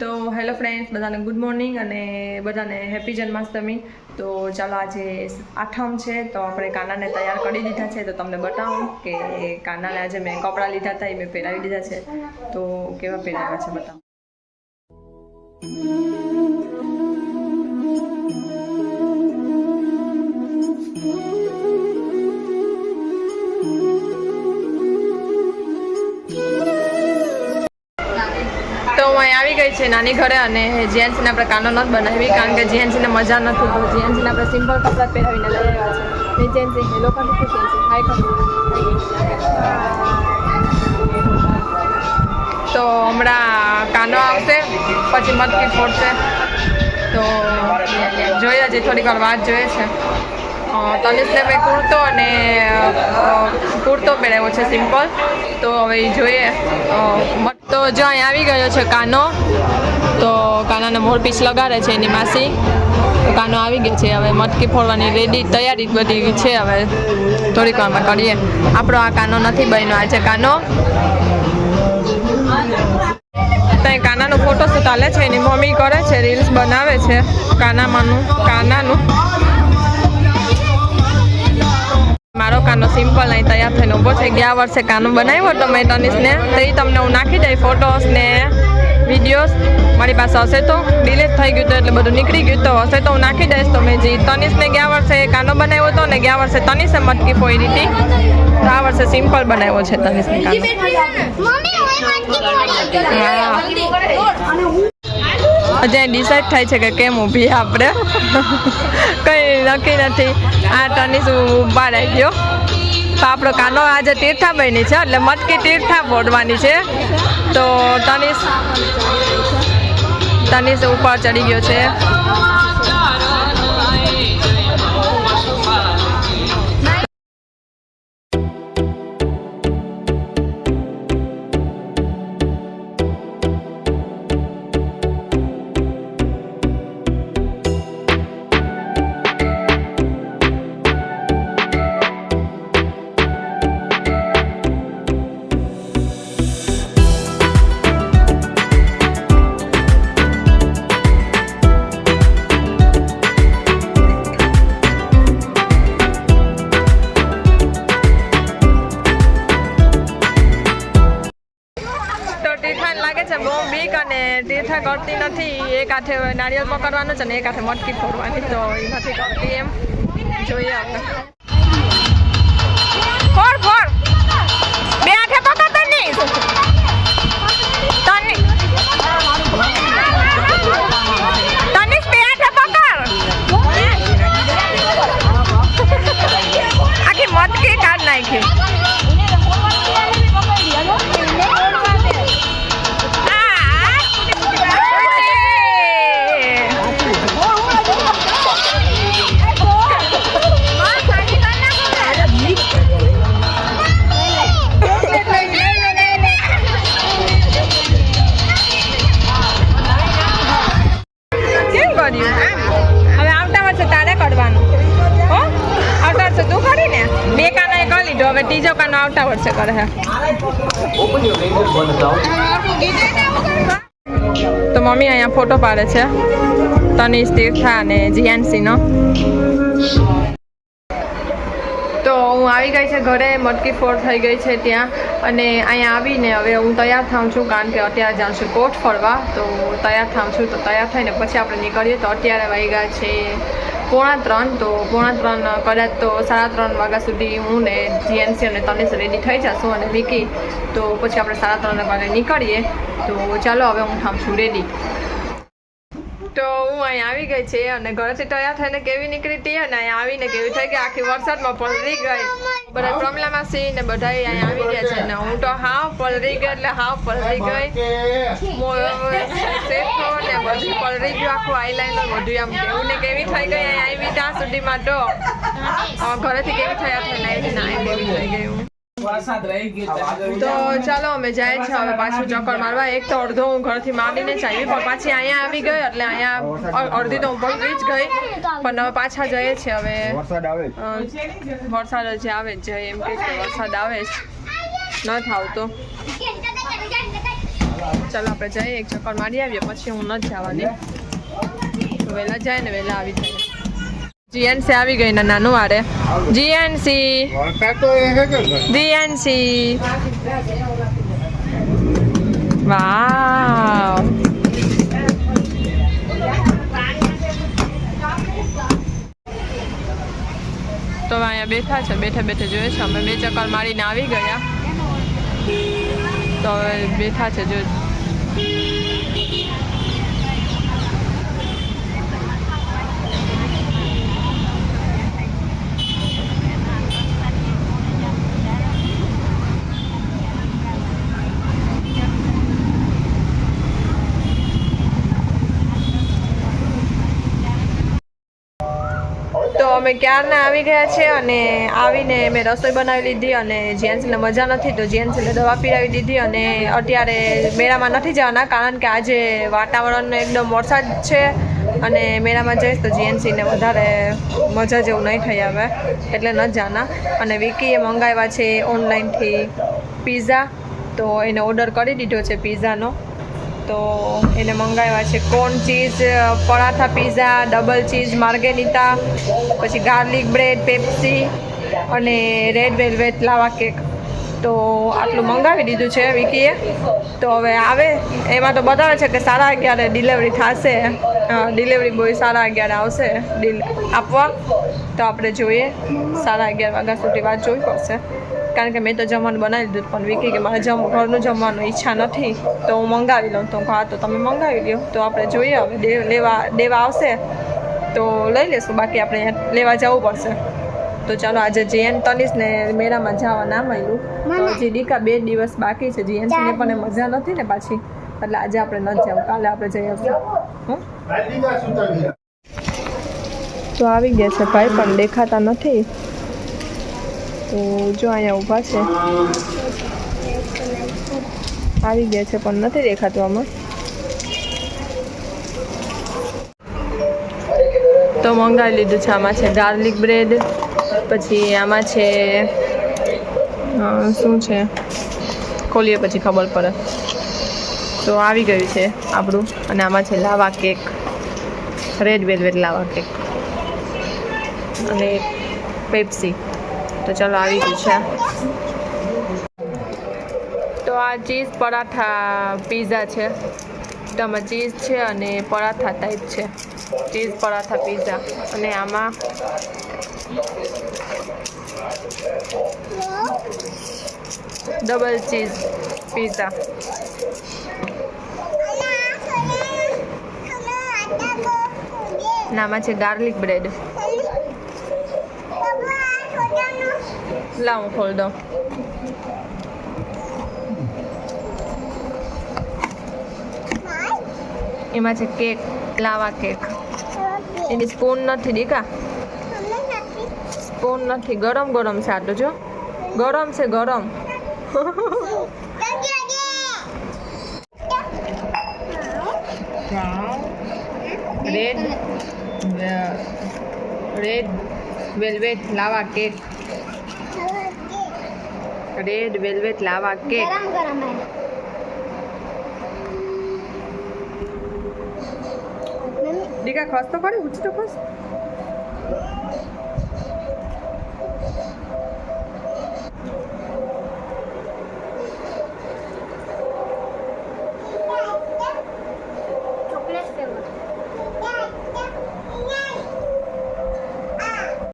તો hello friends, બધાને good morning અને બધાને હેપી જન્માષ્ટમી. તો ચાલો આજે આઠમ છે, તો આપણે કાનાને તૈયાર કરી દીધા છે, તો તમને બતાવું કે કાનાને આજે મેં કપડાં લીધા હતા, એ મેં પહેરાવી દીધા છે. તો કેવા પહેરાવ્યા છે બતાવું. નાની ઘરે અને જેન્ટ્સને આપણે કાનો નથી બનાવી, કારણ કે જીએનસીને મજા નથી તો જીએનસીને આપણે સિમ્પલ કપડાં પહેરાવીને લઈ આવ્યા છે. ને હાઈ તો હમણાં કાનો આવશે, પછી મટકી ફોડશે. તો જોઈએ, હજી થોડીક વાર વાત જોઈએ છે. તનિષને મેં કુર્તો અને કુર્તો પહેરાવ્યો છે સિમ્પલ. તો હવે જોઈએ તો જો અહીં આવી ગયો છે કાનો, તો કાનાને મોર પીસ લગાડે છે એની માસી. તો કાનો આવી ગયો છે, હવે મટકી ફોડવાની રેડી તૈયારી બધી છે હવે. થોડીક વારમાં કરીએ. આપણો આ કાનો નથી બન્યો આજે કાનો. ત્યાં કાનાનો ફોટો શું ચાલે છે, એની મમ્મી કરે છે રીલ્સ બનાવે છે, કાનામાંનું, કાનાનું. મારો કાનો સિમ્પલ અહીં તૈયાર થઈને ઊભો છે. ગયા વર્ષે કાનો બનાવ્યો હતો મેં તનિષને તો એ તમને હું નાખી દઈ ફોટોસ ને વિડીયોઝ મારી પાસે હશે તો ડિલેટ થઈ ગયું તો એટલે બધું નીકળી ગયું તો હશે તો હું નાખી દઈશ. તો મેં જે તનિષને ગયા વર્ષે કાનો બનાવ્યો હતો ને ગયા વર્ષે તનિષે મટકી ફોઈ હતી તો આ વર્ષે સિમ્પલ બનાવ્યો છે તનિષને કાનો. હજી ડિસાઈડ થાય છે કે કેમ ઊભી આપણે. કંઈ નક્કી નથી. આ ટનીસ ઊભા રહી ગયો. તો આપણો કાનો આજે તીર્થા બની છે, એટલે મટકી તીર્થા બોડવાની છે. તો તનિષ તનિષ ઉપર ચડી ગયો છે. તીર્થા કરતી નથી, એક હાથે નારિયેળ પકડવાનું છે ને એક હાથે મટકી ફોડવાની, તો એ નથી કરતી એમ. જોઈએ આપણે. ફોડ ફોડ. આખી મટકી કાઢ નાખી. વર્ષે કરે છે. તો મમ્મી અહીંયા ફોટો પાડે છે. તનિષ તીર્થા અને જીએનસીનો. તો હું આવી ગઈ છે ઘરે, મટકી ફોડ થઈ ગઈ છે ત્યાં. અને અહીંયા આવીને હવે હું તૈયાર થાઉં છું, કારણ કે અત્યારે જાઉં છું કોટ ફરવા. તો તૈયાર થાઉં છું, તો તૈયાર થઈને પછી આપણે નીકળીએ. તો અત્યારે વાગ્યા છે પોણા ત્રણ, તો પોણા ત્રણ કદાચ તો સાડા ત્રણ વાગ્યા સુધી હું ને જીએનસી અને તનિષ રેડી થઈ જશું અને વિકી, તો પછી આપણે સાડા ત્રણ વાગે નીકળીએ. તો ચાલો, હવે હું થામ છું રેડી તો હું અહીં આવી ગઈ છે અને ઘરેથી તૈયાર થઈને કેવી નીકળી હતી અને અહીંયા આવીને કેવી થઈ ગઈ? આખી વરસાદમાં પલરી ગઈ. બધા પ્રમલા સી ને બધા અહીં આવી ગયા છે અને હું તો હાવ પલરી ગઈ એટલે હાવ પલરી ગઈ. શેઠો ને બધું પલરી ગયું આખું આઈલાઈનર બધું આમ કેવું ને કેવી થઈ ગઈ અહીં આવી ત્યાં સુધીમાં તો. ઘરેથી કેવી થયા થઈને આવી ના કેવી થઈ ગયો તો ચાલો અમે જાય છે હવે પાછું ચક્કર મારવા. એક તો અડધો હું ઘરથી માંડીને જ આવી પણ પાછી અહીંયા આવી ગઈ એટલે અહીંયા અડધી તો હું પલળી જ ગઈ પણ હવે પાછા જઈએ છીએ હવે. વરસાદ આવે વરસાદ જે આવે જ જાય એમ કે છે વરસાદ આવે જ. ન થાવતો. ચાલો આપણે જઈએ એક ચક્કર મારી આવીએ પછી હું નથી જવાની. વહેલા જાય ને વહેલા આવી જાય. જીએનસી આવી ગઈ ને નાનું વારે. જીએનસી? જીએનસી. વાવ. તો અહીંયા બેઠા છે, બેઠા બેઠા જોઈએ છે. અમે બે ચક્કર મારીને આવી ગયા. તો બેઠા છે જો તો અમે ક્યારના આવી ગયા છે અને આવીને મેં રસોઈ બનાવી લીધી અને જેન્ટ્સને મજા નથી તો જેન્ટ્સને દવા પીરાવી દીધી અને અત્યારે મેળામાં નથી જવાના કારણ કે આજે વાતાવરણ એકદમ વરસાદ છે અને મેળામાં જઈશ તો જીએનસીને વધારે મજા જેવું નહીં થઈ આવે એટલે ન જાના અને વિકીએ મંગાવ્યા છે ઓનલાઈનથી પીઝા તો એને ઓર્ડર કરી દીધો છે પિઝાનો તો એને મંગાવ્યા છે corn cheese paratha pizza, double cheese margherita પછી ગાર્લિક બ્રેડ, પેપ્સી અને રેડ વેલ્વેટ લાવા કેક. તો આટલું મંગાવી દીધું છે વિકીએ. તો હવે આવે. એમાં તો બતાવે છે કે સાડા અગિયારે ડિલિવરી થશે. ડિલિવરી બોય સાડા અગિયારે આવશે. આપવા. તો આપણે જોઈએ. સાડા અગિયાર વાગ્યા સુધી વાત જોવી પડશે. કારણ કે મેં તો જમવાનું બનાવી દીધું પણ વિકી કે મારે જમ ઘરનું જમવાનું ઈચ્છા નથી તો હું મંગાવી લઉં. તો હું તો તમે મંગાવી લો તો આપણે જોઈએ હવે દે- લેવા દેવા આવશે તો લઈ લેશું. બાકી આપણે લેવા જવું પડશે. તો ચાલો આજે જીએન તનીશ ને મેળામાં જવા ના મળ્યું તો હજી દીકા બે દિવસ બાકી છે. જીએન ને પણ મજા નથી ને પાછી. એટલે આજે આપણે નથી જવું. કાલે આપણે જઈ આવશું. હં? તો આવી ગયા છે. ભાઈ પણ દેખાતા નથી. તો જો અહીંયા ઊભા છે. આવી ગયા છે પણ નથી દેખાતું આમાં. તો મંગાવી લીધું છે આમાં છે ગાર્લિક બ્રેડ, પછી આમાં છે શું છે? ખોલીએ પછી ખબર પડે. તો આવી ગયું છે આપણું અને આમાં છે lava cake. Red velvet lava cake. અને પેપ્સી. તો ચાલો આવી ગયું છે. તો આ ચીઝ પરાઠા પીઝા છે. તો ચીઝ છે અને પરાઠા ટાઈપ છે. Cheese, paratha, pizza. અને આમાં ડબલ ચીઝ પીઝા નામાં છે ગાર્લિક બ્રેડ લાવ હું ખોલ એમાં છે કેક લાવા કેક એની સ્પૂન નથી દીકા સ્પૂન નથી ગરમ ગરમ છે આટલું જો ગરમ છે ગરમ red red velvet lava cake red velvet lava cake गरम गरम है દીકા ખસ તો ખરી ઊંચી તો ખસ